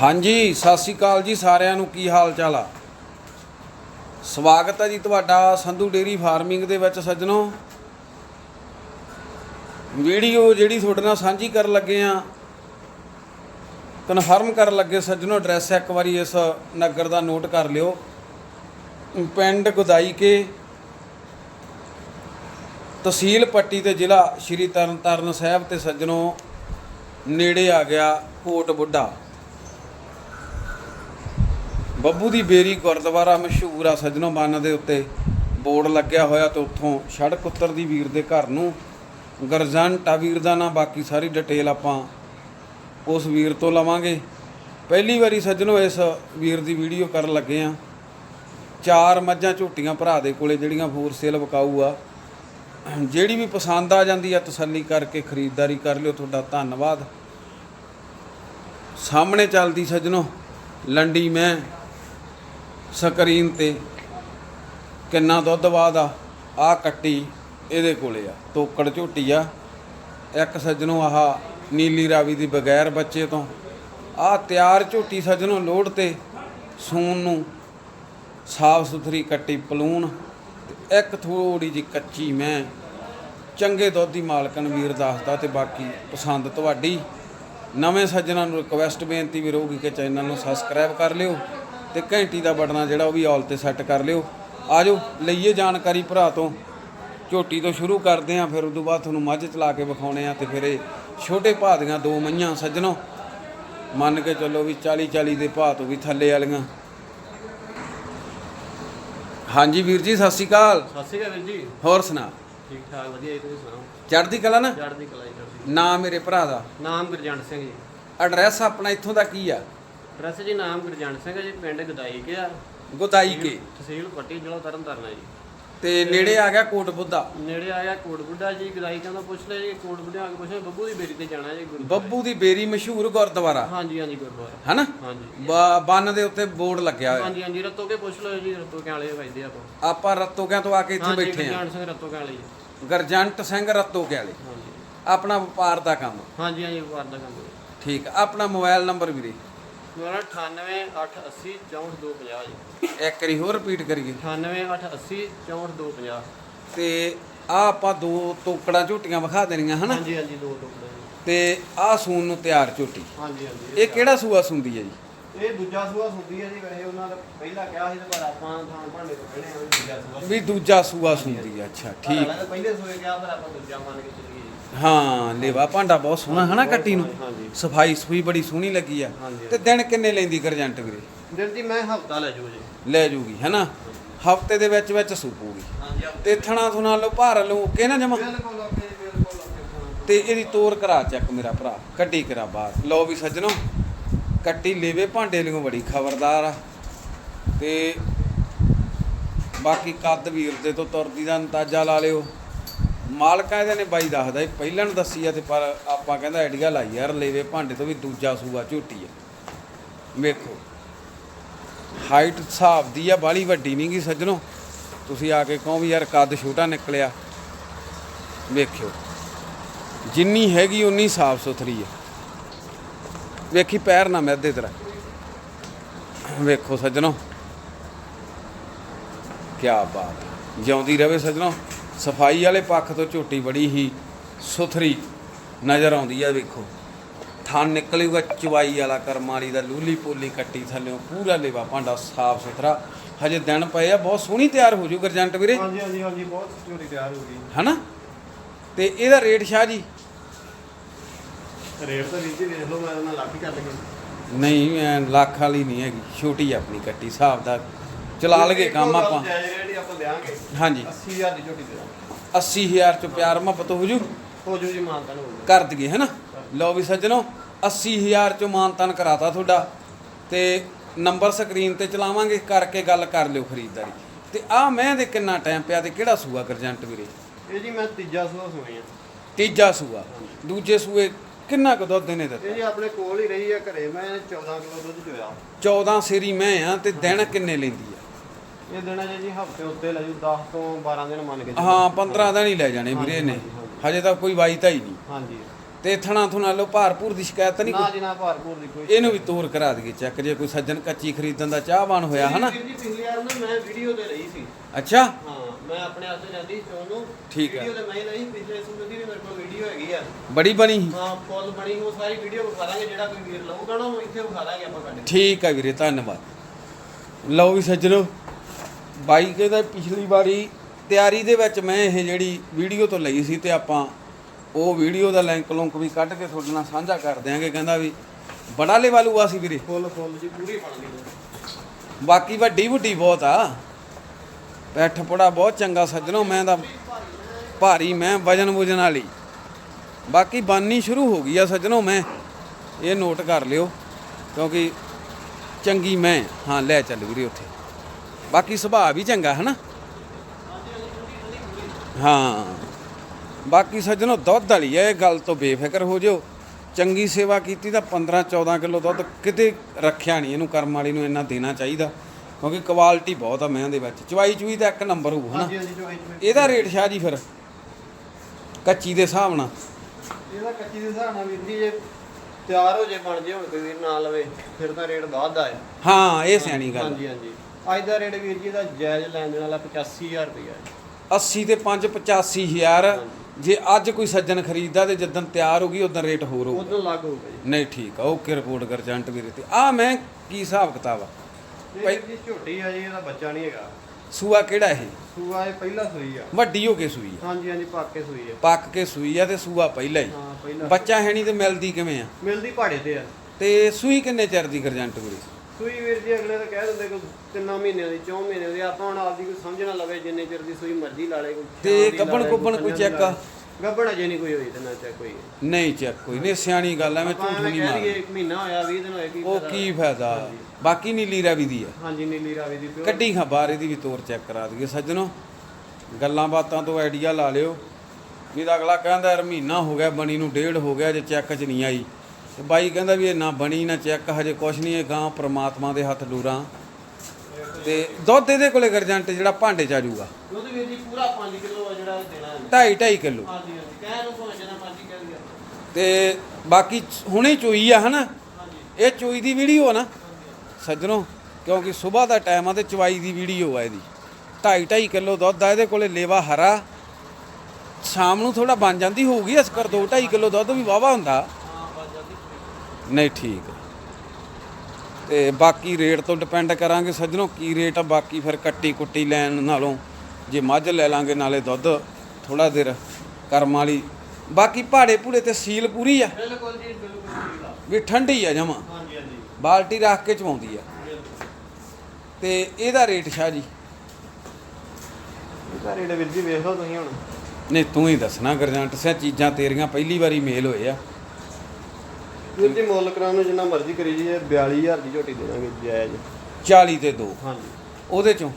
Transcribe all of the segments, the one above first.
ਹਾਂਜੀ, ਸਤਿ ਸ੍ਰੀ ਅਕਾਲ ਜੀ ਸਾਰਿਆਂ ਨੂੰ, ਕੀ ਹਾਲ ਚਾਲ ਆ? ਸਵਾਗਤ ਹੈ ਜੀ ਤੁਹਾਡਾ ਸੰਧੂ ਡੇਰੀ ਫਾਰਮਿੰਗ ਦੇ ਵਿੱਚ ਸੱਜਣੋ। ਵੀਡੀਓ ਜਿਹੜੀ ਤੁਹਾਡੇ ਨਾਲ ਸਾਂਝੀ ਕਰਨ ਲੱਗੇ ਆ, ਕਨਫਰਮ ਕਰਨ ਲੱਗੇ ਸੱਜਣੋ, ਐਡਰੈਸ ਇੱਕ ਵਾਰੀ ਇਸ ਨਗਰ ਦਾ ਨੋਟ ਕਰ ਲਿਓ। ਪਿੰਡ ਗੁਦਾਈ ਕੇ ਤਹਿਸੀਲ ਪੱਟੀ ਤੇ ਜ਼ਿਲ੍ਹਾ ਸ਼੍ਰੀ ਤਰਨਤਾਰਨ ਸਾਹਿਬ ਤੇ ਸੱਜਣੋ, ਨੇੜੇ ਆ ਗਿਆ ਕੋਟ ਬੁੱਢਾ। ਬੱਬੂ ਦੀ ਬੇਰੀ ਗੁਰਦੁਆਰਾ ਮਸ਼ਹੂਰ ਆ ਸੱਜਣੋ ਬੰਨ ਦੇ ਉੱਤੇ। ਬੋਰਡ ਲੱਗਿਆ ਹੋਇਆ ਤੇ ਉੱਥੋਂ ਸੜਕ ਉੱਤਰਦੀ ਵੀਰ ਦੇ ਘਰ ਨੂੰ। ਗਰਜੰਟ ਆ ਵੀਰ ਦਾ ਨਾਂ, ਬਾਕੀ ਸਾਰੀ ਡਿਟੇਲ ਆਪਾਂ ਉਸ ਵੀਰ ਤੋਂ ਲਵਾਂਗੇ। ਪਹਿਲੀ ਵਾਰੀ ਸੱਜਣੋ ਇਸ ਵੀਰ ਦੀ ਵੀਡੀਓ ਕਰਨ ਲੱਗੇ ਆ। ਚਾਰ ਮੱਝਾਂ ਝੋਟੀਆਂ ਭਰਾ ਦੇ ਕੋਲੇ ਜਿਹੜੀਆਂ ਫੋਰ ਸੇਲ ਵਿਕਾਊ ਆ। ਜਿਹੜੀ ਵੀ ਪਸੰਦ ਆ ਜਾਂਦੀ ਆ, ਤਸੱਲੀ ਕਰਕੇ ਖਰੀਦਦਾਰੀ ਕਰ ਲਿਓ। ਤੁਹਾਡਾ ਧੰਨਵਾਦ। ਸਾਹਮਣੇ ਚੱਲਦੀ ਸੱਜਣੋ, ਲੰਡੀ ਮੈਂ। ਸਕਰੀਨ ਤੇ ਕਿੰਨਾ ਦੁੱਧ ਬਾਦ ਆ ਆ ਕੱਟੀ ਇਹਦੇ ਕੋਲੇ ਆ, ਤੋਕੜ ਝੋਟੀ ਆ। ਇੱਕ ਸੱਜਣੋ ਆਹ ਨੀਲੀ ਰਾਵੀ ਦੀ ਬਗੈਰ ਬੱਚੇ ਤੋਂ। ਆ ਤਿਆਰ ਝੋਟੀ ਸੱਜਣੋ ਲੋੜ ਤੇ ਸੂਨ ਨੂੰ ਸਾਫ਼ ਸੁਥਰੀ ਕੱਟੀ ਪਲੂਣ ਤੇ ਇੱਕ ਥੋੜੀ ਜੀ ਕੱਚੀ ਮੈਂ ਚੰਗੇ ਦੁੱਧ ਦੀ ਮਾਲਕਨ ਵੀਰ ਦੱਸਦਾ ਤੇ ਬਾਕੀ ਪਸੰਦ ਤੁਹਾਡੀ। ਨਵੇਂ ਸੱਜਣਾਂ ਨੂੰ ਰਿਕਵੈਸਟ ਬੇਨਤੀ ਵੀ ਰਹੂਗੀ ਕਿ ਚੈਨਲ ਨੂੰ ਸਬਸਕ੍ਰਾਈਬ ਕਰ ਲਿਓ। ਤੇ ਘੰਟੀ ਦਾ ਬਟਨ ਜਿਹੜਾ ਉਹ ਵੀ ਆਲ ਤੇ ਸੈੱਟ ਕਰ ਲਿਓ। ਆਜੋ ਲਈਏ ਜਾਣਕਾਰੀ ਭਰਾ ਤੋਂ। ਝੋਟੀ ਤੋਂ ਸ਼ੁਰੂ ਕਰਦੇ ਆਂ ਫਿਰ ਉਦੋਂ ਬਾਅਦ ਤੁਹਾਨੂੰ ਮੱਝ ਚਲਾ ਕੇ ਵਿਖਾਉਣੇ ਆ ਤੇ ਫਿਰ ਇਹ ਛੋਟੇ ਭਾਅ ਦੀਆਂ ਦੋ ਮਈਆਂ ਸੱਜਣੋ। ਮੰਨ ਕੇ ਚੱਲੋ ਵੀ 40 40 ਦੇ ਭਾਅ ਤੋਂ ਵੀ ਥੱਲੇ ਵਾਲੀਆਂ। ਹਾਂਜੀ ਵੀਰ ਜੀ ਸਤਿ ਸ਼੍ਰੀ ਅਕਾਲ। ਸਤਿ ਸ਼੍ਰੀ ਅਕਾਲ ਵੀਰ ਜੀ। ਹੋਰ ਸੁਣਾ। ਠੀਕ ਠਾਕ ਵਧੀਆ ਜੀ ਤੁਸੀਂ ਸੁਣਾਓ? ਚੜ੍ਹਦੀ ਕਲਾ ਨਾ? ਚੜ੍ਹਦੀ ਕਲਾ ਜੀ ਨਾਮ ਮੇਰੇ ਭਰਾ ਦਾ? ਨਾਮ ਗੁਰਜੰਟ ਸਿੰਘ ਜੀ। ਐਡਰੈਸ ਆਪਣਾ ਇੱਥੋਂ ਦਾ ਕੀ ਆ? ਐਡਰੈਸ ਜੀ ਨਾਮ ਗੁਰਜੰਟ ਸਿੰਘ ਹੈ ਜੀ ਪਿੰਡ ਗਦਾਈ ਕੇ ਆ। ਗੁਦਾਈ ਕੇ। ਤਹਿਸੀਲ ਪੱਟੀ ਜ਼ਿਲ੍ਹਾ ਤਰਨਤਾਰਨ ਹੈ ਜੀ। ਤੇ ਨੇੜੇ ਆ ਗਿਆ ਕੋਟ ਬੁੱਧਾ ਨੇੜੇ ਆਇਆ ਕੋਟ ਬੁੱਢਾ ਜੀ ਗਦਾਈ ਕਹਿੰਦਾ ਪੁੱਛ ਲੈ ਜੀ ਕੋਟ ਬੁੱਢਾ ਆ ਕੇ ਪੁੱਛ ਲੈ ਬੱਬੂ ਦੀ ਬੇਰੀ ਤੇ ਜਾਣਾ ਜੀ ਗੁਰੂ ਬੱਬੂ ਦੀ ਬੇਰੀ ਮਸ਼ਹੂਰ ਗੁਰਦੁਆਰਾ? ਹਾਂਜੀ ਹਾਂਜੀ ਗੁਰਦੁਆਰਾ। ਹਨਾ? ਹਾਂਜੀ। ਬ- ਬੰਨ ਦੇ ਉੱਤੇ ਬੋਰਡ ਲੱਗਿਆ ਹੋਇਆ। ਹਾਂਜੀ ਹਾਂਜੀ ਰਤੋ ਕੇ ਪੁੱਛ ਲਓ ਜੀ ਰਤੋ ਕੇ ਵਾਲੇ ਵਜਦੇ ਆਪਾਂ। ਆਪਾਂ ਰਤੋਕਿਆਂ ਤੋਂ ਆ ਕੇ ਇੱਥੇ ਹਾਂਜੀ ਬੈਠੇ ਆ ਗੁਰਜੰਟ ਸਿੰਘ ਰਤੋ ਕੇ ਵਾਲੇ ਜੀ। ਗਰਜੰਟ ਸਿੰਘ ਰਤੋਕੇ ਵਾਲੇ ਹਾਂਜੀ। ਆਪਣਾ ਵਪਾਰ ਦਾ ਕੰਮ। ਹਾਂਜੀ ਹਾਂਜੀ ਵਪਾਰ ਦਾ ਕੰਮ। ਠੀਕ ਆ। ਆਪਣਾ ਮੋਬਾਈਲ ਨੰਬਰ ਵੀਰੇ। ਮੇਰਾ 98880 64250 ਜੀ ਇੱਕ ਵਾਰੀ ਹੋਰ ਰਿਪੀਟ ਕਰੀਏ। 98880 64250 ਤੇ ਆ ਆਪਾਂ ਦੋ ਤੋਕੜਾਂ ਝੋਟੀਆਂ ਵਿਖਾ ਦੇਣੀਆਂ ਹਨਾ? ਹਾਂਜੀ ਹਾਂਜੀ ਦੋ ਟੁਕੜੇ ਜੀ। ਤੇ ਆ ਸੂਨ ਨੂੰ ਤਿਆਰ ਝੋਟੀ। ਹਾਂਜੀ ਹਾਂਜੀ ਇਹ ਕਿਹੜਾ ਸੂਆ ਸੁੰਦੀ ਹੈ ਜੀ? ਇਹ ਦੂਜਾ ਸੂਆ ਸੁੰਦੀ ਹੈ ਜੀ ਵੈਸੇ ਉਹਨਾਂ ਦਾ ਪਹਿਲਾਂ ਕਿਹਾ ਸੀ ਤੇ ਪਰ ਆਪਾਂ ਥਾਂ ਭਾਂਡੇ ਤੋਂ ਕਹਿੰਦੇ ਆ ਵੀ ਦੂਜਾ ਸੂਆ ਵੀ ਦੂਜਾ ਸੂਆ ਸੁੰਦੀ ਹੈ ਅੱਛਾ ਠੀਕ। ਪਹਿਲਾਂ ਪਹਿਲੇ ਸੂਏ ਕਿਹਾ ਪਰ ਆਪਾਂ ਦੂਜਾ ਮੰਨ ਕੇ ਚੱਲੀਏ। ਹਾਂ ਲੇਵਾ ਭਾਂਡਾ ਬਹੁਤ ਸੋਹਣਾ ਹਨਾ ਕੱਟੀ ਨੂੰ? ਹਾਂਜੀ। ਸਫ਼ਾਈ ਸੂਈ ਬੜੀ ਸੋਹਣੀ ਲੱਗੀ ਆ। ਹਾਂਜੀ। ਤੇ ਦਿਨ ਕਿੰਨੇ ਲੈਂਦੀ ਗਰਜੰਟ ਵੀਰੇ? ਦਿਨ ਜੀ ਮੈਂ ਹਫਤਾ ਲੈ ਜੂ ਜੀ। ਲੈ ਜੂਗੀ ਹਨਾ? ਹਫ਼ਤੇ ਦੇ ਵਿੱਚ ਵਿੱਚ ਸੂਪੂਗੀ ਹਾਂਜੀ ਤੇ ਥਣਾ ਥੁਣਾ ਲਓ ਭਾਰ ਲਓ ਓਕੇ ਨਾ ਜਮਾ? ਬਿਲਕੁਲ ਓਕੇ ਬਿਲਕੁਲ ਓਕੇ ਤੇ ਇਹਦੀ ਤੋਰ ਕਰਾ ਚੱਕ ਮੇਰਾ ਭਰਾ ਕੱਟੀ ਕਰਾ ਬਾਹਰ। ਲਓ ਵੀ ਸੱਜਣੋ ਕੱਟੀ ਲੇਵੇ ਭਾਂਡੇ ਲਿਓ ਬੜੀ ਖਬਰਦਾਰ ਆ। ਤੇ ਬਾਕੀ ਕੱਦ ਵੀਰ ਦੇ ਤੋਂ ਤੁਰਦੀ ਦਾ ਅੰਦਾਜ਼ਾ ਲਾ ਲਿਓ। ਮਾਲਕਾਂ ਇਹਦੇ ਨੇ ਬਾਈ ਦੱਸਦਾ ਇਹ ਪਹਿਲਾਂ ਨੂੰ ਦੱਸੀ ਆ ਤੇ ਪਰ ਆਪਾਂ ਕਹਿੰਦਾ ਆਈਡੀਆ ਲਾਈ ਯਾਰ, ਲੇਵੇ ਭਾਂਡੇ ਤੋਂ ਵੀ ਦੂਜਾ ਸੂਆ ਝੋਟੀ ਆ। ਵੇਖੋ ਹਾਈਟ ਹਿਸਾਬ ਦੀ ਆ ਬਾਲੀ ਵੱਡੀ ਨਹੀਂ ਗੀ ਸੱਜਣੋ। ਤੁਸੀਂ ਆ ਕੇ ਕਹੋ ਵੀ ਯਾਰ ਕੱਦ ਛੋਟਾ ਨਿਕਲਿਆ। ਵੇਖਿਓ, ਜਿੰਨੀ ਹੈਗੀ ਉਨੀ ਸਾਫ਼ ਸੁਥਰੀ ਆ। ਵੇਖੀ ਪੈਰ ਨਾ ਮਿਹਦੇ ਤੇਰਾ ਵੇਖੋ ਸੱਜਣੋ ਕੀ ਬਾਤ ਜਿਉਂਦੀ ਰਵੇ ਸੱਜਣੋ। ਸਫ਼ਾਈ ਵਾਲੇ ਪੱਖ ਤੋਂ ਝੋਟੀ ਬੜੀ ਹੀ ਸੁਥਰੀ ਨਜ਼ਰ ਆਉਂਦੀ ਆ ਵੇਖੋ। ਥਣ ਨਿਕਲੂਗਾ ਚਵਾਈ ਵਾਲਾ ਕਰਮਾਂ ਵਾਲੀ ਦਾ ਲੂਲੀ ਪੋਲੀ ਕੱਟੀ ਥੱਲਿਓ ਪੂਰਾ ਲੇਵਾ ਭਾਂਡਾ ਸਾਫ਼ ਸੁਥਰਾ। ਹਜੇ ਦਿਨ ਪਏ ਆ ਬਹੁਤ ਸੋਹਣੀ ਤਿਆਰ ਹੋ ਜੂ ਗਰਜੰਟ ਵੀਰੇ। ਹਾਂਜੀ ਹਾਂਜੀ ਹਾਂਜੀ ਬਹੁਤ ਝੋਟੀ ਤਿਆਰ ਹੋ ਗਈ। ਹਨਾ? ਤੇ ਇਹਦਾ ਰੇਟ ਸ਼ਾਹ ਜੀ? ਰੇਟ ਤਾਂ ਵੀਰ ਜੀ ਵੇਖ ਲਓ ਮੈਂ ਉਹਨਾਂ ਲੱਖ ਹੀ ਕਰ ਲਗੇ ਨਹੀਂ ਲੱਖ ਵਾਲੀ ਨਹੀਂ ਹੈਗੀ ਛੋਟੀ ਆਪਣੀ ਕੱਟੀ ਹਿਸਾਬ ਦਾ ਚਲਾ ਲਗੇ ਕੰਮ ਆਪਾਂ। ਰੇਟ ਆਪਾਂ ਦੇਾਂਗੇ ਹਾਂਜੀ। 80000 ਦੀ ਝੋਟੀ ਦੇ ਦਾਂਗੇ। 80000 ਚ ਪਿਆਰ ਮੁਹੱਬਤ ਹੋ ਜੂ। ਹੋ ਜੂ ਜੀ ਮਾਨਤਾ ਨੂੰ ਕਰ ਦਈਏ ਹੈਨਾ? ਲਓ ਵੀ ਸੱਜਣੋ 80000 ਚ ਮਾਨਤਨ ਕਰਾਤਾ ਤੁਹਾਡਾ। ਤੇ ਨੰਬਰ ਸਕਰੀਨ ਤੇ ਚਲਾਵਾਂਗੇ ਕਰਕੇ ਗੱਲ ਕਰ ਲਿਓ ਖਰੀਦਦਾਰੀ। ਤੇ ਆ ਮੈਂ ਦੇ ਕਿੰਨਾ ਟਾਈਮ ਪਿਆ ਤੇ ਕਿਹੜਾ ਸੂਆ ਗਰਜੰਟ ਵੀਰੇ? ਇਹ ਜੀ ਮੈਂ ਤੀਜਾ ਸੂਆ ਸੁਣੀ ਆ ਤੀਜਾ ਸੂਆ। ਦੂਜੇ ਸੂਏ ਕਿੰਨਾ ਕੁ ਦੁੱਧ ਇਹਨੇ ਦਿੱਤਾ? ਇਹ ਜੀ ਆਪਣੇ ਕੋਲ ਹੀ ਰਹੀ ਆ ਘਰੇ ਮੈਂ 14 ਕਿਲੋ ਦੁੱਧ ਚੋਇਆ 14 ਸੇਰੀ ਮੈਂ ਆ ਤੇ ਦਿਨ ਕਿੰਨੇ ਲੈਂਦੀ ਆ? ਇਹ ਦਿਨਾਂ 'ਚ ਜੀ ਹਫ਼ਤੇ ਉੱਤੇ ਲੈ ਜੂ 10 ਤੋਂ 12 ਦਿਨ ਮੰਨ ਕੇ ਚੱਲੋ। ਹਾਂ 15 ਦਿਨ ਹੀ ਲੈ ਜਾਣੇ ਵੀਰੇ ਨੇ ਹਜੇ ਤਾਂ ਕੋਈ ਵਾਈ ਤਾਂ ਹੀ ਨਹੀਂ। ਹਾਂਜੀ। ਤੇ ਥਣਾ ਥੁਣਾ ਲੋ ਭਾਰਪੂਰ ਦੀ ਸ਼ਿਕਾਇਤ ਤਾਂ ਨਹੀਂ ਨਾ ਕੋਈ? ਜੀ ਨਾ ਭਾਰਪੂਰ ਦੀ ਕੋਈ ਇਹਨੂੰ ਵੀ ਤੋਰ ਕਰਾ ਦਈਏ ਚੈੱਕ ਜੇ ਕੋਈ ਸੱਜਣ ਕੱਚੀ ਖਰੀਦਣ ਦਾ ਚਾਹਵਾਨ ਹੋਇਆ ਹਨਾ? ਵੀਰ ਜੀ ਪਿਛਲੀ ਵਾਰ ਨਾ ਮੈਂ ਵੀਡੀਓ ਤੇ ਲਈ ਸੀ। ਅੱਛਾ। ਹਾਂ ਮੈਂ ਆਪਣੇ ਆਸਤੇ ਜਾਂਦੀ ਸੀ ਚੋਣ ਨੂੰ। ਠੀਕ ਹੈ। ਵੀਡੀਓ ਤੇ ਮੈਂ ਹੀ ਲਈ ਪਿਛਲੇ ਸੂਬੇ ਦੀ ਵੀ ਮੇਰੇ ਕੋਲ ਵੀਡੀਓ ਹੈਗੀ ਆ। ਬੜੀ ਬਣੀ ਸੀ। ਹਾਂ ਫੁੱਲ ਬਣੀ ਉਹ ਸਾਰੀ ਵੀਡੀਓ ਵਿਖਾ ਦਾਂਗੇ ਜਿਹੜਾ ਕੋਈ ਵੀਰ ਲਊਗਾ ਨਾ ਉਹ ਇੱਥੇ ਵਿਖਾ ਦਾਂਗੇ ਆਪਾਂ ਕੱਢ ਕੇ ਠੀਕ ਆ ਵੀਰੇ ਧੰਨਵਾਦ। ਲਓ ਵੀ ਸੱਜਣੋ। ਬਾਈ ਕਹਿੰਦਾ ਪਿਛਲੀ ਵਾਰੀ ਤਿਆਰੀ ਦੇ ਵਿੱਚ ਮੈਂ ਇਹ ਜਿਹੜੀ ਵੀਡੀਓ ਤੋਂ ਲਈ ਸੀ ਤੇ ਆਪਾਂ ਉਹ ਵੀਡੀਓ ਦਾ ਲਿੰਕ ਲੁੰਕ ਵੀ ਕੱਢ ਕੇ ਤੁਹਾਡੇ ਨਾਲ ਸਾਂਝਾ ਕਰ ਦਿਆਂਗੇ ਕਹਿੰਦਾ ਵੀ ਬੜਾ ਲੈਵਲ ਆ ਸੀ ਵੀਰੇ। ਫੁੱਲ ਫੁੱਲ ਜੀ ਪੂਰੀ ਬਣ ਗਈ। ਬਾਕੀ ਵੱਡੀ ਵੱਡੀ ਬਹੁਤ ਆ। ਪੈਠ ਪੜਾ ਬਹੁਤ ਚੰਗਾ ਸੱਜਣੋ ਮੈਂ ਤਾਂ ਭਾਰੀ ਮੈਂ ਵਜਨ ਵੁਜਨ ਵਾਲੀ। ਬਾਕੀ ਬਾਨੀ ਸ਼ੁਰੂ ਹੋ ਗਈ ਆ ਸੱਜਣੋ ਮੈਂ ਇਹ ਨੋਟ ਕਰ ਲਿਓ ਕਿਉਂਕਿ ਚੰਗੀ ਮੈਂ। ਹਾਂ ਲੈ ਚੱਲ ਵੀਰੇ ਉੱਥੇ। ਬਾਕੀ ਸੁਭਾਅ ਵੀ ਚੰਗਾ ਹੈ ਨਾ ਹਾਂ। ਬਾਕੀ ਸੱਜਣੋ ਦੁੱਧ ਵਾਲੀ ਹੈ ਇਹ ਗੱਲ ਤੋਂ ਬੇਫਿਕਰ ਹੋ ਜਿਓ। ਚੰਗੀ ਸੇਵਾ ਕੀਤੀ ਤਾਂ 15 14 ਕਿਲੋ ਦੁੱਧ ਕਿਤੇ ਰੱਖਿਆ ਨਹੀਂ ਇਹਨੂੰ ਕਰਮ ਵਾਲੀ ਨੂੰ ਇੰਨਾ ਦੇਣਾ ਚਾਹੀਦਾ। ਕਿਉਂਕਿ ਕੁਆਲਿਟੀ ਬਹੁਤ ਆ ਮੈਂ ਦੇ ਵਿੱਚ। ਚਵਾਈ ਚੂਈ ਤਾਂ ਇੱਕ ਨੰਬਰ ਹੋਊ ਹਨਾ? ਇਹਦਾ ਰੇਟ ਸ਼ਾਹ ਜੀ ਫਿਰ ਕੱਚੀ ਦੇ ਹਿਸਾਬ ਨਾਲ। ਇਹਦਾ ਕੱਚੀ ਦੇ ਹਿਸਾਬ ਨਾਲ ਵੀਰ ਜੀ ਜੇ ਤਿਆਰ ਹੋ ਜੇ ਬਣ ਜੇ ਹੁਣ ਕੋਈ ਵੀਰ ਨਾ ਲਵੇ ਫਿਰ ਤਾਂ ਰੇਟ ਵੱਧਦਾ ਹੈ ਹਾਂ ਇਹ ਸਿਆਣੀ ਗੱਲ ਹਾਂਜੀ ਹਾਂਜੀ। ਅੱਜ ਦਾ ਰੇਟ ਵੀਰ ਜੀ ਦਾ ਜਾਇਜ਼ ਲੈਣ ਦੇਣ ਵਾਲਾ 85000 ਰੁਪਇਆ ਹੈ 80 ਤੇ 5 85000 ਜੇ ਅੱਜ ਕੋਈ ਸੱਜਣ ਖਰੀਦਦਾ ਤੇ ਜਦੋਂ ਤਿਆਰ ਹੋ ਗਈ ਉਦੋਂ ਰੇਟ ਹੋਰ ਹੋਊ ਉਦੋਂ ਲੱਗ ਹੋਊਗਾ ਜੀ। ਨਹੀਂ ਠੀਕ ਆ ਓਕੇ ਰਿਪੋਰਟ ਕਰ ਜੰਟ ਵੀਰੇ ਤੇ। ਆ ਮੈਂ ਕੀ ਹਿਸਾਬ ਕਿਤਾਬ ਆ? ਇਹ ਵੀਰ ਜੀ ਝੋਟੀ ਆ ਜੀ ਇਹਦਾ ਬੱਚਾ ਨਹੀਂ ਹੈਗਾ। ਸੂਆ ਕਿਹੜਾ ਇਹ? ਸੂਆ ਇਹ ਪਹਿਲਾ ਸੂਈ ਆ। ਵੱਡੀ ਹੋ ਕੇ ਸੂਈ ਆ। ਹਾਂਜੀ ਹਾਂਜੀ ਪੱਕ ਕੇ ਸੂਈ ਆ। ਪੱਕ ਕੇ ਸੂਈ ਆ ਤੇ ਸੂਆ ਪਹਿਲਾਂ ਹੀ। ਹਾਂ ਪਹਿਲਾ ਬੱਚਾ ਹੈ ਨਹੀਂ ਤੇ ਮਿਲਦੀ ਕਿਵੇਂ ਆ? ਮਿਲਦੀ ਪਹਾੜੇ ਤੇ ਆ। ਤੇ ਸੂਈ ਕਿੰਨੇ ਚਿਰ ਦੀ ਗਰਜੰਟ ਵੀਰੇ? ਸੂਈ ਵੀਰ ਜੀ ਅਗਲੇ ਤਾਂ ਕਹਿ ਦਿੰਦੇ ਕੋਈ ਤਿੰਨਾਂ ਮਹੀਨਿਆਂ ਦੀ ਚੌਂ ਮਹੀਨਿਆਂ ਦੀ ਆਪਾਂ ਹੁਣ ਆਪਦੀ ਕੋਈ ਸਮਝ ਨਾ ਲਵੇ ਜਿੰਨੇ ਚਿਰ ਦੀ ਸੂਈ ਮਰਜ਼ੀ ਲਾ ਲੇ ਕੋਈ ਤੇ ਲੇ, ਗੁੱਭਣ ਕੋਈ ਲਾ ਲੇ। ਗੱਭਣ ਅਜੇ ਨਹੀਂ ਕੋਈ ਹੋਈ ਤੇ ਨਾ ਚੈੱਕ ਹੋਈ ਨਹੀਂ ਚੈੱਕ ਕੋਈ ਨਹੀਂ ਸਿਆਣੀ ਗੱਲ ਐ ਮੈਂ ਝੂਠ ਨਹੀਂ ਮਾਰਦਾ। ਇੱਕ ਮਹੀਨਾ ਹੋਇਆ 20 ਦਿਨ ਹੋਏ ਕੀ ਉਹ। ਕੀ ਫਾਇਦਾ? ਬਾਕੀ ਨੀਲੀ ਰਾਵੀ ਦੀ ਆ। ਹਾਂਜੀ ਨੀਲੀ ਰਾਵੀ ਦੀ ਪਿਓ। ਕੱਢੀ ਖਾਂ ਬਾਹਰ ਇਹਦੀ ਵੀ ਤੋਰ ਚੈੱਕ ਕਰਾ ਦਈਏ ਸੱਜਣੋ। ਗੱਲਾਂ ਬਾਤਾਂ ਤੋਂ ਆਈਡੀਆ ਲਾ ਲਿਓ। ਵੀ ਤਾਂ ਅਗਲਾ ਕਹਿੰਦਾ ਯਾਰ ਮਹੀਨਾ ਹੋ ਗਿਆ ਬਣੀ ਨੂੰ ਡੇਢ ਹੋ ਗਿਆ ਜੇ ਚੈੱਕ 'ਚ ਨਹੀਂ ਆਈ। ਤੇ ਬਾਈ ਕਹਿੰਦਾ ਵੀ ਇਹ ਨਾ ਬਣੀ ਨਾ ਚੈੱਕ ਹਜੇ ਕੁਛ ਨਹੀਂ ਇਹ ਗਾਂ ਪ੍ਰਮਾਤਮਾ ਦੇ ਹੱਥ ਡੂਰਾਂ ਤੇ ਦੁੱਧ ਇਹਦੇ ਕੋਲੇ ਗਰਜੰਟ ਜਿਹੜਾ ਭਾਂਡੇ 'ਚ ਆ ਜਾਊਗਾ। ਦੁੱਧ ਵੀਰ ਜੀ ਪੂਰਾ 5 ਕਿਲੋ ਆ ਜਿਹੜਾ ਦੇਣਾ ਹੈ 2.5 2.5 ਕਿਲੋ। ਹਾਂਜੀ ਹਾਂਜੀ। ਕਹਿ ਨੂੰ ਭਾਵੇਂ ਜਿੰਨਾ ਮਰਜ਼ੀ ਕਹਿ ਦਿਆ ਤੇ ਬਾਕੀ ਹੁਣੇ ਚੋਈ ਆ ਹਨਾ? ਇਹ ਚੋਈ ਦੀ ਵੀਡੀਓ ਆ ਨਾ। ਸੱਜਣੋ ਕਿਉਂਕਿ ਸਵੇਰ ਦਾ ਟਾਈਮ ਆ ਤੇ ਚਵਾਈ ਦੀ ਵੀਡੀਓ ਆ ਇਹਦੀ। 2.5 2.5 ਕਿਲੋ ਦੁੱਧ ਆ ਇਹਦੇ ਕੋਲੇ ਲੇਵਾ ਹਰਾ। ਸ਼ਾਮ ਨੂੰ ਥੋੜਾ ਬਣ ਜਾਂਦੀ ਹੋਊਗੀ ਇਸ ਕਰ 2 2.5 ਕਿਲੋ ਦੁੱਧ ਵੀ ਵਾਵਾ ਹੁੰਦਾ। ਨਹੀਂ ਠੀਕ। ਤੇ ਬਾਕੀ ਰੇਟ ਤੋਂ ਡਿਪੈਂਡ ਕਰਾਂਗੇ ਸੱਜਣੋ ਕੀ ਰੇਟ ਆ ਬਾਕੀ ਫਿਰ ਕੱਟੀ ਕੁੱਟੀ ਲੈਣ ਨਾਲੋਂ। ਜੇ ਮੱਝ ਲੈ ਲਾਂਗੇ ਨਾਲੇ ਦੁੱਧ ਥੋੜਾ ਦੇਰ ਕਰਮ ਵਾਲੀ। ਬਾਕੀ ਪਹਾੜੇ ਪੂੜੇ ਤੇ ਸੀਲ ਪੂਰੀ ਆ? ਬਿਲਕੁਲ ਜੀ ਬਿਲਕੁਲ ਵੀ ਠੰਡੀ ਆ ਜਮਾ? ਹਾਂਜੀ ਹਾਂਜੀ। ਬਾਲਟੀ ਰੱਖ ਕੇ ਚਵਾਉਂਦੀ ਆ। ਤੇ ਇਹਦਾ ਰੇਟ ਸ਼ਾਹ ਜੀ? ਇਹਦਾ ਰੇਟ ਵੀਰ ਜੀ ਵੇਖ ਲਓ ਤੁਸੀਂ ਹੁਣ। ਨਹੀਂ ਤੂੰ ਹੀ ਦੱਸਣਾ ਗਰਜੰਟ ਸਿਆ ਚੀਜ਼ਾਂ ਤੇਰੀਆਂ ਪਹਿਲੀ ਵਾਰੀ ਮੇਲ ਹੋਏ ਆ। ਵੀਰ ਜੀ ਮੁੱਲ ਕਰਾਉਣ ਜਿੰਨਾ ਮਰਜ਼ੀ ਕਰੀ ਜੀ 42000 ਦੀ ਝੋਟੀ ਦੇਵਾਂਗੇ ਜਾਇਜ਼। 40 ਤੇ 2 ਹਾਂਜੀ। ਉਹਦੇ ਚੋਂ?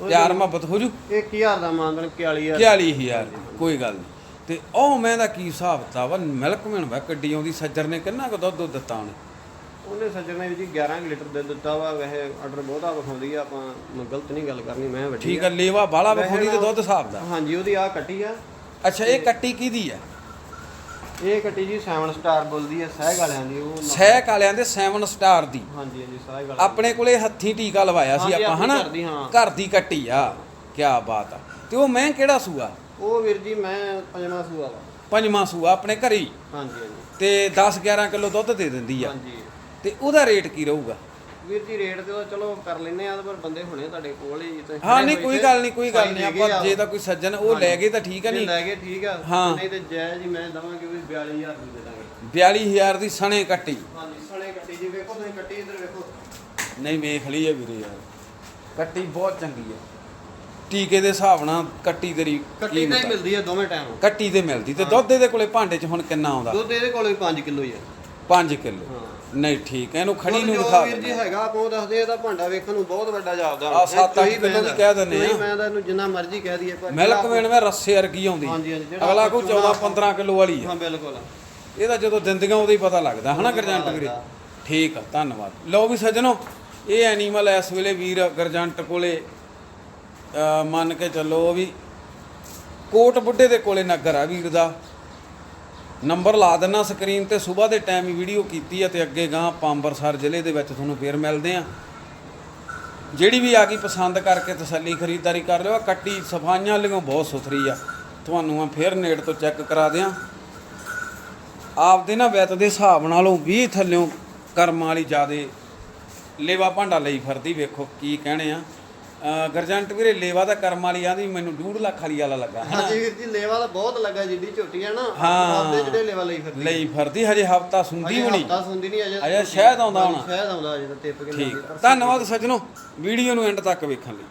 ਪਿਆਰ ਮੁਹੱਬਤ ਹੋ ਜੂ? 1000 ਦਾ ਮਾਨਦਨ 41000 41000 ਕੋਈ ਗੱਲ ਨਹੀਂ। ਤੇ ਉਹ ਮੈਂ ਦਾ ਕੀ ਹਿਸਾਬ ਤਾ ਵਾ ਮਿਲਕ ਮੈਨ ਵਾ ਕੱਡੀ ਆਉਂਦੀ ਸੱਜਰ ਨੇ ਕਿੰਨਾ ਕੁ ਦੁੱਧ ਦਿੱਤਾ ਉਹਨੇ? ਉਹਨੇ ਸੱਜਣ ਨੇ ਜੀ 11 ਲੀਟਰ ਦੇ ਦਿੱਤਾ ਵਾ ਵੈਸੇ ਆਰਡਰ ਬਹੁਤਾ ਵਿਖਾਉਂਦੀ ਆ ਆਪਾਂ ਮੈਂ ਗਲਤ ਨਹੀਂ ਗੱਲ ਕਰਨੀ ਮੈਂ ਵੱਡੀ ਠੀਕ ਆ। ਲੇਵਾ ਬਾਲਾ ਵਿਖਾਉਂਦੀ ਤੇ ਦੁੱਧ ਹਿਸਾਬ ਦਾ। ਹਾਂਜੀ ਉਹਦੀ ਆ ਕੱਟੀ ਆ। ਅੱਛਾ ਇਹ ਕੱਟੀ ਕਿਹਦੀ ਆ? ਇਹ ਕੱਟੀ ਜੀ 7 ਸਟਾਰ ਬੋਲਦੀ ਆ ਸਹਿਗ ਵਾਲਿਆਂ ਦੀ ਉਹ ਸਹਿਕ ਵਾਲਿਆਂ ਦੇ 7 ਸਟਾਰ ਦੀ। ਹਾਂਜੀ ਹਾਂਜੀ ਸਹਿਗ ਵਾਲਿਆਂ ਆਪਣੇ ਕੋਲੇ ਹੱਥੀ ਟੀਕਾ ਲਵਾਇਆ ਸੀ ਹਾਂਜੀ, ਆਪਾਂ ਆਪਣੀ ਹਨਾ? ਘਰ ਦੀ, ਹਾਂ। ਘਰ ਦੀ ਕੱਟੀ ਆ। ਕੀ ਬਾਤ ਆ। ਤੇ ਉਹ ਮੈਂ ਕਿਹੜਾ ਸੂਆ। ਉਹ ਵੀਰ ਜੀ ਮੈਂ ਪੰਜਵਾਂ ਸੂਆ ਵਾ। ਪੰਜਵਾਂ ਸੂਆ ਆਪਣੇ ਘਰੇ ਹੀ? ਹਾਂਜੀ ਹਾਂਜੀ। ਤੇ 10 11 ਕਿਲੋ ਦੁੱਧ ਦੇ ਦਿੰਦੀ ਆ। ਹਾਂਜੀ। ਤੇ ਉਹਦਾ ਰੇਟ ਕੀ ਰਹੂਗਾ? ਵੀਰ ਜੀ ਰੇਟ ਤੇ ਤਾਂ ਚਲੋ ਕਰ ਲੈਨੇ ਆ ਪਰ ਬੰਦੇ ਹੁਣੇ ਤੁਹਾਡੇ ਕੋਲ ਹੀ ਤੇ ਹਾਂ ਨਹੀਂ ਕੋਈ ਗੱਲ ਨਹੀਂ ਕੋਈ ਗੱਲ ਨਹੀਂ ਆਪਾਂ। ਜੇ ਤਾਂ ਕੋਈ ਸੱਜਣ ਉਹ ਲੈ ਗਏ ਤਾਂ ਠੀਕ ਆ ਜੇ ਨਹੀਂ? ਲੈ ਗਏ ਠੀਕ ਆ। ਹਾਂ। ਨਹੀਂ ਤੇ ਜਾਇਜ਼ ਹੀ ਮੈਂ ਦਵਾਂਗੇ ਵੀ 42000 ਦੀ ਦੇ ਦਾਂਗੇ। 42000 ਦੀ ਸਣੇ ਕੱਟੀ। ਹਾਂਜੀ ਸਣੇ ਕੱਟੀ ਜੀ ਵੇਖੋ ਤੁਸੀਂ ਕੱਟੀ ਇੱਧਰ ਵੇਖੋ। ਨਹੀਂ ਵੇਖ ਲਈ ਆ ਵੀਰੇ ਯਾਰ। ਕੱਟੀ ਬਹੁਤ ਚੰਗੀ ਆ। ਟੀਕੇ ਦੇ ਹਿਸਾਬ ਨਾਲ ਕੱਟੀ ਤੇਰੀ ਕੱਟੀ ਤਾਂ ਹੀ ਕੀਮਤ ਆ। ਮਿਲਦੀ ਆ ਦੋਵੇਂ ਟਾਈਮ ਕੱਟੀ ਤੇ ਮਿਲਦੀ ਤੇ ਦੁੱਧ ਇਹਦੇ ਕੋਲੇ ਭਾਂਡੇ 'ਚ ਹੁਣ ਕਿੰਨਾ ਆਉਂਦਾ? ਦੁੱਧ ਇਹਦੇ ਕੋਲ ਵੀ 5 ਕਿਲੋ ਹੀ ਆ। 5 ਕਿਲੋ। ਹਾਂ। ਨਹੀਂ ਠੀਕ ਹੈ ਇਹਨੂੰ ਖੜੀ ਨੂੰ ਦਿਖਾ ਵੀਰ ਜੀ ਹੈਗਾ ਉਹ ਦੱਸਦੇ ਇਹਦਾ ਭਾਂਡਾ ਵੇਖਣ ਨੂੰ ਬਹੁਤ ਵੱਡਾ ਜਾਪਦਾ। ਆਹ ਸੱਤ ਅੱਠ ਕਿੱਲੋ ਵੀ ਕਹਿ ਦਿੰਦੇ ਆ। ਮੈਂ ਤਾਂ ਇਹਨੂੰ ਜਿੰਨਾ ਮਰਜ਼ੀ ਕਹਿ ਦਈਏ ਪਰ ਮਿਲਕ ਵੇਣ ਮੈਂ ਰੱਸੇ ਵਰਗੀ ਆਉਂਦੀ। ਅਗਲਾ ਕੋ ਆਪਾਂ 14 15 ਕਿਲੋ ਵਾਲੀ ਆ। ਹਾਂ ਬਿਲਕੁਲ। ਇਹਦਾ ਜਦੋਂ ਦਿੰਦੀਆਂ ਉਦੋਂ ਹੀ ਪਤਾ ਲੱਗਦਾ ਹਨਾ ਗਰਜੰਟ ਵੀਰੇ? ਠੀਕ ਆ ਧੰਨਵਾਦ। ਲਓ ਵੀ ਸੱਜਣੋ ਇਹ ਐਨੀਮਲ ਇਸ ਵੇਲੇ ਵੀਰ ਗਰਜੰਟ ਕੋਲੇ ਮੰਨ ਕੇ ਚੱਲੋ ਵੀ ਕੋਟ ਬੁੱਢੇ ਦੇ ਕੋਲੇ ਨਗਰ ਆ ਵੀਰ ਦਾ। ਨੰਬਰ ਲਾ ਦੇਣਾ ਸਕਰੀਨ ਤੇ, ਸਵੇਰ ਦੇ ਟਾਈਮ ਹੀ ਵੀਡੀਓ ਕੀਤੀ ਆ ਤੇ ਅੱਗੇ ਗਾਂ ਪਾਂਬਰਸਰ ਜ਼ਿਲ੍ਹੇ ਦੇ ਵਿੱਚ ਤੁਹਾਨੂੰ ਫੇਰ ਮਿਲਦੇ ਆ। ਜਿਹੜੀ ਵੀ ਆ ਗਈ ਪਸੰਦ ਕਰਕੇ ਤਸੱਲੀ ਖਰੀਦਦਾਰੀ ਕਰ ਲਿਓ ਕੱਟੀ ਸਫਾਈਆਂ ਲਿਓ ਬਹੁਤ ਸੁਥਰੀ ਆ। ਤੁਹਾਨੂੰ ਆ ਫੇਰ ਨੇੜ ਤੋਂ ਚੈੱਕ ਕਰਾ ਦਿਆਂ। ਆਪਦੇ ਨਾ ਵਿੱਤ ਦੇ ਹਿਸਾਬ ਨਾਲੋਂ 20 ਥੱਲਿਓਂ ਕਰਮਾਂ ਵਾਲੀ ਜਿਆਦੇ ਲੇਵਾ ਭਾਂਡਾ ਲਈ ਫਿਰਦੀ ਵੇਖੋ ਕੀ ਕਹਿਣੇ ਆ। ਗਰਜੰਟ ਵੀਰੇ ਲੇਵਾ ਦਾ ਕਰਮ ਵਾਲੀ ਆਂਦੀ ਮੈਨੂੰ 2.5 ਲੱਖ ਵਾਲੀ ਵਾਲਾ ਲੱਗਾ ਹਨਾ? ਹਾਂਜੀ ਵੀਰ ਜੀ ਲੇਵਾ ਤਾਂ ਬਹੁਤ ਲੱਗਾ ਜਿੱਡੀ ਝੋਟੀ ਹੈ ਨਾ ਹਾਂ। ਆਪਦੇ ਜਿਹੜੇ ਲੇਵਾ ਲਈ ਫਿਰਦੀ। ਲਈ ਫਿਰਦੀ ਹਜੇ ਹਫਤਾ ਸੁੰਦੀ ਹੋਣੀ ਹਫ਼ਤਾ ਸੁਣਦੀ ਨਹੀਂ ਅਜੇ ਅਜੇ ਸ਼ਾਇਦ ਆਉਂਦਾ ਹੋਣਾ। ਸ਼ਾਇਦ ਆਉਂਦਾ ਅਜੇ ਤਾਂ ਟਿਪ ਕੇ ਠੀਕ। ਧੰਨਵਾਦ ਸੱਜਣੋ ਵੀਡੀਓ ਨੂੰ ਐਂਡ ਤੱਕ ਵੇਖਣ ਲਈ।